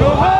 Johan!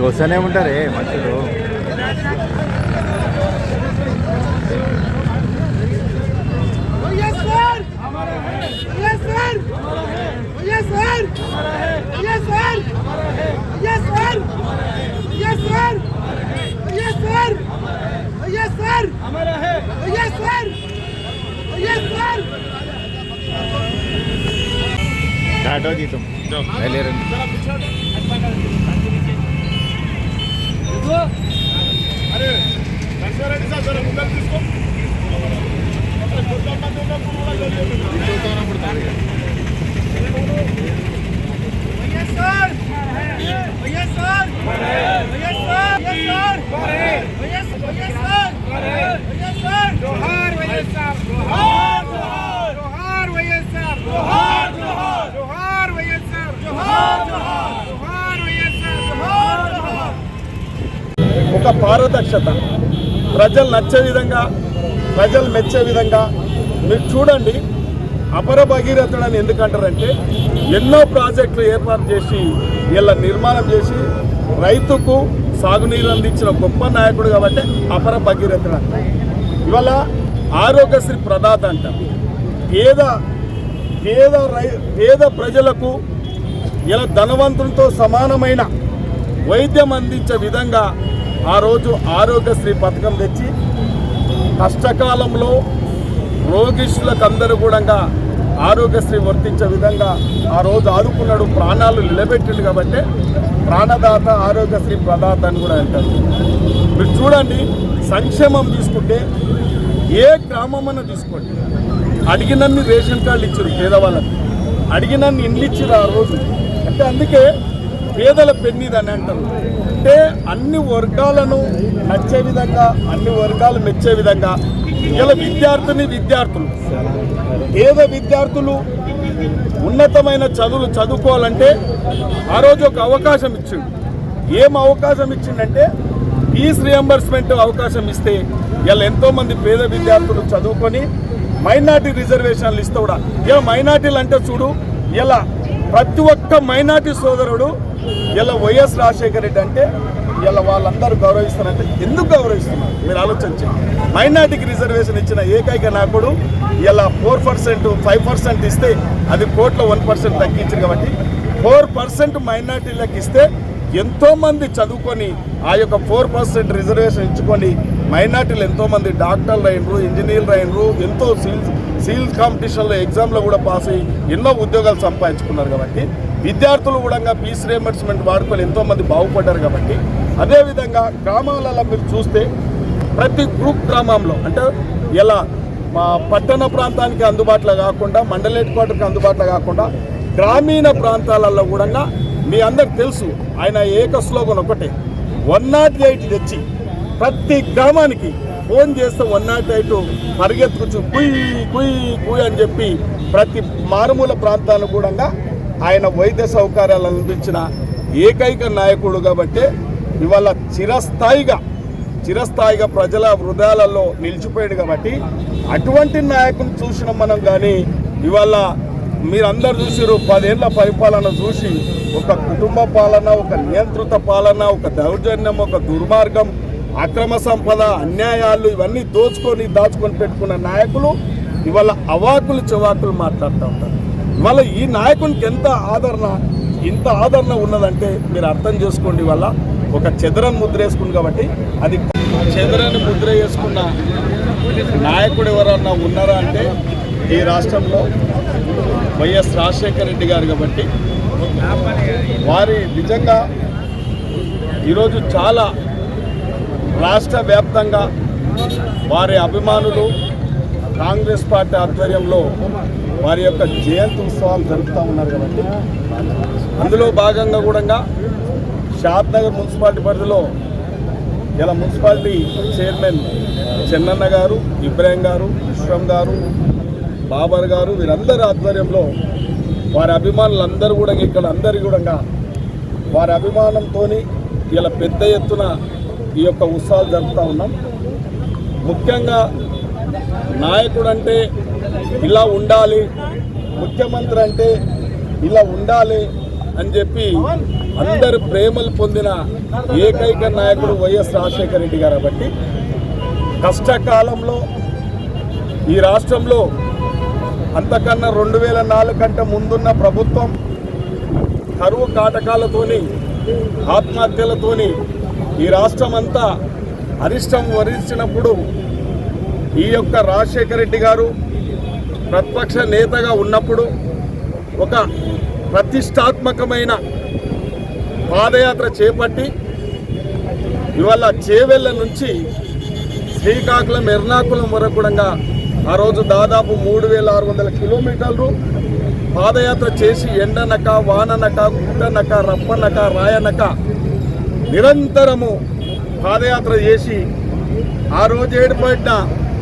వస్తూనే ఉంటారే మనుషులు. వైఎస్ఆర్ జోహార్ జోహార్ వైఎస్ఆర్ జోహార్ జోహార్ జోహార్ వైఎస్ఆర్ జోహార్ జోహార్ జోహార్ వైఎస్ఆర్ జోహార్ జోహార్. ఒక పారదర్శత. ప్రజలు నచ్చే విధంగా ప్రజలు మెచ్చే విధంగా మీరు చూడండి. అపర భగీరథుడని ఎందుకంటారంటే ఎన్నో ప్రాజెక్టులు ఏర్పాటు చేసి వీళ్ళ నిర్మాణం చేసి రైతుకు సాగునీరు అందించిన గొప్ప నాయకుడు కాబట్టి అపర భగీరథుడు ఇవాళ ఆరోగ్యశ్రీ ప్రదాత అంట పేద పేద రై పేద ప్రజలకు ఇలా ధనవంతులతో సమానమైన వైద్యం అందించే విధంగా ఆ రోజు ఆరోగ్యశ్రీ పథకం తెచ్చి కష్టకాలంలో రోగిష్లకు అందరూ కూడా ఆరోగ్యశ్రీ వర్తించే విధంగా ఆ రోజు ఆదుకున్నాడు ప్రాణాలు నిలబెట్టిండు కాబట్టి ప్రాణదాత ఆరోగ్యశ్రీ ప్రదాత అని కూడా అంటారు. మీరు చూడండి సంక్షేమం తీసుకుంటే ఏ గ్రామం అన్న తీసుకోండి. అడిగినన్ని రేషన్ కార్డులు ఇచ్చారు పేదవాళ్ళకి. అడిగినన్ని ఇండ్లు ఇచ్చారు ఆ రోజు. అంటే అందుకే పేదల పెన్నిది అని అంటారు. అంటే అన్ని వర్గాలను నచ్చే విధంగా అన్ని వర్గాలు మెచ్చే విధంగా ఇలా విద్యార్థిని విద్యార్థులు పేద విద్యార్థులు ఉన్నతమైన చదువులు చదువుకోవాలంటే ఆ రోజు ఒక అవకాశం ఇచ్చిండు. ఏం అవకాశం ఇచ్చిండంటే ఫీజ్ రియంబర్స్మెంట్ అవకాశం ఇస్తే ఇలా ఎంతోమంది పేద విద్యార్థులు చదువుకొని మైనార్టీ రిజర్వేషన్లు ఇస్తే కూడా. ఇలా మైనార్టీలు అంటే చూడు ఇలా ప్రతి ఒక్క మైనార్టీ సోదరుడు ఇలా వైఎస్ రాజశేఖర రెడ్డి అంటే ఇలా వాళ్ళందరూ గౌరవిస్తారంటే ఎందుకు గౌరవిస్తున్నారు? మీరు ఆలోచించండి. మైనార్టీకి రిజర్వేషన్ ఇచ్చిన ఏకైక నాయకుడు ఇలా ఫోర్ పర్సెంట్ ఫైవ్ పర్సెంట్ ఇస్తే అది కోట్ల వన్ పర్సెంట్ తగ్గించింది కాబట్టి ఫోర్ పర్సెంట్ మైనార్టీలకు ఇస్తే ఎంతోమంది చదువుకొని ఆ యొక్క ఫోర్ పర్సెంట్ రిజర్వేషన్ ఇచ్చుకొని మైనార్టీలు ఎంతోమంది డాక్టర్లు అయినరు ఇంజనీర్లు అయినరు ఎంతో సీల్స్ సీల్స్ కాంపిటీషన్లో ఎగ్జామ్లో కూడా పాస్ అయ్యి ఎన్నో ఉద్యోగాలు సంపాదించుకున్నారు కాబట్టి విద్యార్థులు కూడా పీస్ రియంబర్స్మెంట్ వాడుకొని ఎంతోమంది బాగుపడ్డారు కాబట్టి అదేవిధంగా గ్రామాలలో మీరు చూస్తే ప్రతి గ్రూప్ గ్రామంలో అంటే ఎలా మా పట్టణ ప్రాంతానికి అందుబాటులో కాకుండా మండల హెడ్ క్వార్టర్కి అందుబాటులో కాకుండా గ్రామీణ ప్రాంతాలలో కూడా మీ అందరికి తెలుసు ఆయన ఏక స్లోగన్ ఒకటే. వన్ నాట్ ఎయిట్ తెచ్చి ప్రతి గ్రామానికి ఫోన్ చేస్తే వన్ నాట్ ఎయిట్ పరిగెత్తుకొచ్చు కుయ్ కుయ్ కుయ్ అని చెప్పి ప్రతి మారుమూల ప్రాంతాలకు కూడా ఆయన వైద్య సౌకర్యాలు అందించిన ఏకైక నాయకుడు కాబట్టి ఇవాళ చిరస్థాయిగా చిరస్థాయిగా ప్రజల హృదయాలలో నిలిచిపోయాడు కాబట్టి అటువంటి నాయకుని చూసిన మనం కానీ ఇవాళ మీరందరూ చూసిరు పదేళ్ళ పరిపాలన చూసి ఒక కుటుంబ పాలన ఒక నియంత్రిత పాలన ఒక దౌర్జన్యం ఒక దుర్మార్గం అక్రమ సంపద అన్యాయాలు ఇవన్నీ దోచుకొని దాచుకొని పెట్టుకున్న నాయకులు ఇవాళ అవాకులు చెవాకులు మాట్లాడుతూ ఉంటారు. ఇవాళ ఈ నాయకునికి ఎంత ఆదరణ ఇంత ఆదరణ ఉన్నదంటే మీరు అర్థం చేసుకోండి ఇవాళ. ఒక చెదరని ముద్ర వేసుకుంది కాబట్టి అది చెదరని ముద్ర వేసుకున్న నాయకుడు ఎవరన్నా ఉన్నారా అంటే ఈ రాష్ట్రంలో వైఎస్ రాజశేఖర రెడ్డి గారు కాబట్టి వారి నిజంగా ఈరోజు చాలా రాష్ట్ర వ్యాప్తంగా వారి అభిమానులు కాంగ్రెస్ పార్టీ ఆధ్వర్యంలో వారి యొక్క జయంతి ఉత్సవాలు జరుపుతూ ఉన్నారు కాబట్టి అందులో భాగంగా కూడా షాద్నగర్ మున్సిపాలిటీ పరిధిలో ఇలా మున్సిపాలిటీ చైర్మన్ చెన్నన్న గారు ఇబ్రాహిం గారు విశ్వం గారు బాబర్ గారు వీరందరి ఆధ్వర్యంలో వారి అభిమానులందరూ కూడా ఇక్కడ అందరి కూడా వారి అభిమానంతో ఇలా పెద్ద ఎత్తున ఈ యొక్క ఉత్సవాలు జరుపుతూ ఉన్నాం. ముఖ్యంగా నాయకుడు అంటే ఇలా ఉండాలి ముఖ్యమంత్రి అంటే ఇలా ఉండాలి అని చెప్పి అందరు ప్రేమలు పొందిన ఏకైక నాయకుడు వైఎస్ రాజశేఖర రెడ్డి గారు కాబట్టి కష్టకాలంలో ఈ రాష్ట్రంలో అంతకన్నా రెండు వేల నాలుగు కంటే ముందున్న ప్రభుత్వం కరువు కాటకాలతోని ఆత్మహత్యలతోని ఈ రాష్ట్రం అంతా అరిష్టం వరించినప్పుడు ఈ యొక్క రాజశేఖర రెడ్డి గారు ప్రతిపక్ష నేతగా ఉన్నప్పుడు ఒక ప్రతిష్టాత్మకమైన పాదయాత్ర చేపట్టి ఇవాళ చేవెళ్ళ నుంచి శ్రీకాకుళం ఎర్నాకుళం వరకు కూడా ఆ రోజు దాదాపు మూడు వేల ఆరు వందల కిలోమీటర్లు పాదయాత్ర చేసి ఎండనక వాననక గుట్టనక రప్పనక రాయనక నిరంతరము పాదయాత్ర చేసి ఆ రోజు ఏర్పడిన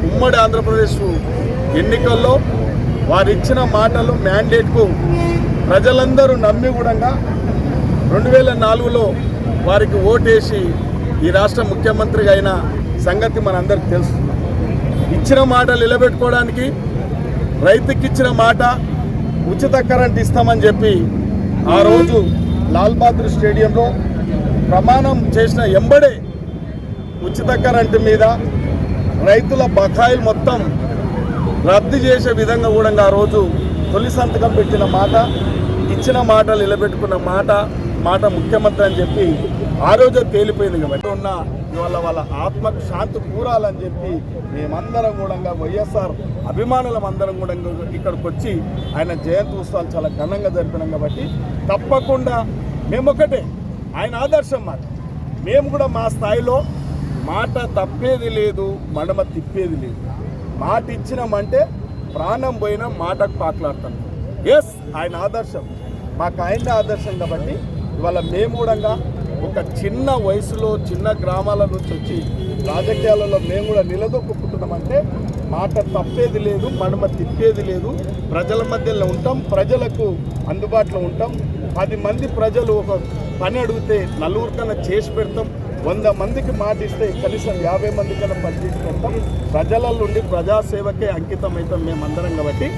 ఉమ్మడి ఆంధ్రప్రదేశ్ ఎన్నికల్లో వారు ఇచ్చిన మాటలు మ్యాండేట్కు ప్రజలందరూ నమ్మి కూడా రెండు వేల నాలుగులో వారికి ఓటేసి ఈ రాష్ట్ర ముఖ్యమంత్రిగా అయిన సంగతి మనందరికి తెలుస్తుంది. ఇచ్చిన మాటలు నిలబెట్టుకోవడానికి రైతుకి ఇచ్చిన మాట ఉచిత కరెంట్ ఇస్తామని చెప్పి ఆ రోజు లాల్ బహదూర్ స్టేడియంలో ప్రమాణం చేసిన ఎంబడే ఉచిత కరెంటు మీద రైతుల బకాయిలు మొత్తం రద్దు చేసే విధంగా కూడా ఆ రోజు తొలి సంతకం పెట్టిన మాట ఇచ్చిన మాటలు నిలబెట్టుకున్న మాట మాట ముఖ్యమంత్రి అని చెప్పి ఆ రోజే తేలిపోయింది కాబట్టి. ఉన్న ఇవాళ వాళ్ళ ఆత్మకు శాంతి కూరాలని చెప్పి మేమందరం కూడా వైఎస్ఆర్ అభిమానులం అందరం కూడా ఇక్కడికి వచ్చి ఆయన జయంతి ఉత్సవాలు చాలా ఘనంగా జరిపినాం కాబట్టి తప్పకుండా మేమొకటే ఆయన ఆదర్శం మాట మేము కూడా మా స్థాయిలో మాట తప్పేది లేదు మడమ తిప్పేది లేదు. మాట ఇచ్చినామంటే ప్రాణం పోయినా మాటకు పాటలాడతాం ఎస్ ఆయన ఆదర్శం. మాకు ఆయన ఆదర్శం కాబట్టి ఇవాళ మేము కూడా ఒక చిన్న వయసులో చిన్న గ్రామాల నుంచి వచ్చి రాజకీయాలలో మేము కూడా నిలదొక్కుంటున్నామంటే మాట తప్పేది లేదు మడమ తిప్పేది లేదు. ప్రజల మధ్యలో ఉంటాం ప్రజలకు అందుబాటులో ఉంటాం. పది మంది ప్రజలు ఒక పని అడిగితే నలుగురు కన్నా చేసి పెడతాం. వంద మందికి మాట ఇస్తే కనీసం యాభై మంది కన్నా పెడతాం. ప్రజల నుండి ప్రజాసేవకే అంకితం అవుతాం మేమందరం కాబట్టి.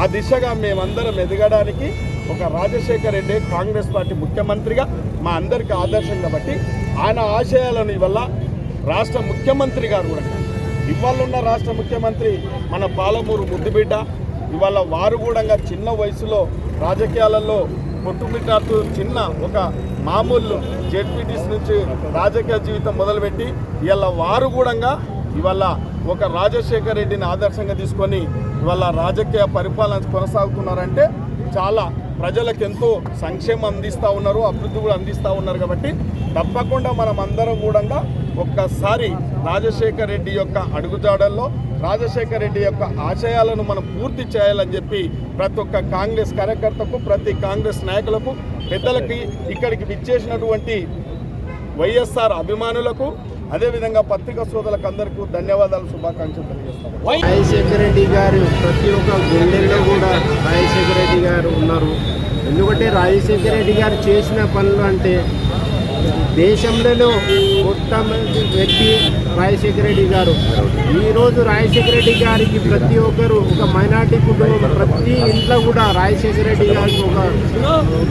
ఆ దిశగా మేమందరం ఎదగడానికి ఒక రాజశేఖర్ రెడ్డి కాంగ్రెస్ పార్టీ ముఖ్యమంత్రిగా మా అందరికీ ఆదర్శం కాబట్టి ఆయన ఆశయాలను ఇవల్ల రాష్ట్ర ముఖ్యమంత్రి గారు కూడా ఇవాళ ఉన్న రాష్ట్ర ముఖ్యమంత్రి మన పాలమూరు ముద్దుబిడ్డ ఇవాళ వారు కూడా చిన్న వయసులో రాజకీయాలలో కొట్టుమిట్టాడుతూ చిన్న ఒక మామూలు జెడ్పీటీస్ నుంచి రాజకీయ జీవితం మొదలుపెట్టి ఇవాళ వారు కూడా ఇవాళ ఒక రాజశేఖర్ రెడ్డిని ఆదర్శంగా తీసుకొని ఇవాళ రాజకీయ పరిపాలన కొనసాగుతున్నారంటే చాలా ప్రజలకు ఎంతో సంక్షేమం అందిస్తూ ఉన్నారు అభివృద్ధి కూడా అందిస్తూ ఉన్నారు కాబట్టి తప్పకుండా మనం అందరం కూడా ఒక్కసారి రాజశేఖర రెడ్డి యొక్క అడుగుజాడల్లో రాజశేఖర రెడ్డి యొక్క ఆశయాలను మనం పూర్తి చేయాలని చెప్పి ప్రతి ఒక్క కాంగ్రెస్ కార్యకర్తకు ప్రతి కాంగ్రెస్ నాయకులకు పెద్దలకి ఇక్కడికి విచ్చేసినటువంటి వైఎస్ఆర్ అభిమానులకు అదేవిధంగా పత్రికా సోదరులకు అందరికీ ధన్యవాదాలు శుభాకాంక్షలు తెలియజేస్తాను రాజశేఖర రెడ్డి గారు ప్రతి ఒక్క గుండెల్లో కూడా రాజశేఖర రెడ్డి గారు ఉన్నారు. ఎందుకంటే రాజశేఖర రెడ్డి గారు చేసిన పనులు అంటే దేశంలో మొత్తం వ్యక్తి రాజశేఖర రెడ్డి గారు. ఈరోజు రాజశేఖర రెడ్డి గారికి ప్రతి ఒక్కరు ఒక మైనార్టీ కుటుంబం ప్రతి ఇంట్లో కూడా రాజశేఖర రెడ్డి గారికి ఒక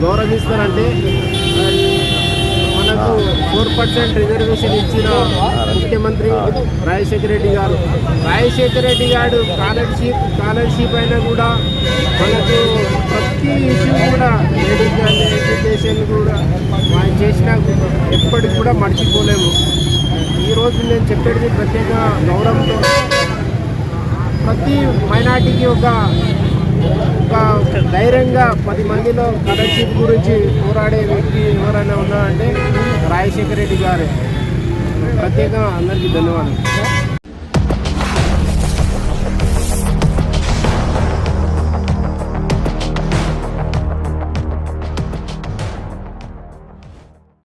గౌరవిస్తారంటే మనకు ఫోర్ పర్సెంట్ రిజర్వేషన్ ఇచ్చిన ముఖ్యమంత్రి రాజశేఖర రెడ్డి గారు. రాజశేఖర రెడ్డి గారు స్కాలర్షిప్ స్కాలర్షిప్ అయినా కూడా మనకు ప్రతి ఇష్యూ కూడా మెడికల్ ఎడ్యుకేషన్ కూడా ఆయన చేసినా ఎప్పటికి కూడా మర్చిపోలేము. ఈరోజు నేను చెప్పేది ప్రత్యేక గౌరవంతో ప్రతి మైనార్టీకి ఒక ఒక ధైర్యంగా పది మందిలో కలర్షిప్ గురించి పోరాడే వ్యక్తి ఎవరైనా ఉన్నారంటే రాజశేఖర రెడ్డి గారే. ప్రత్యేకంగా అందరికీ ధన్యవాదాలు.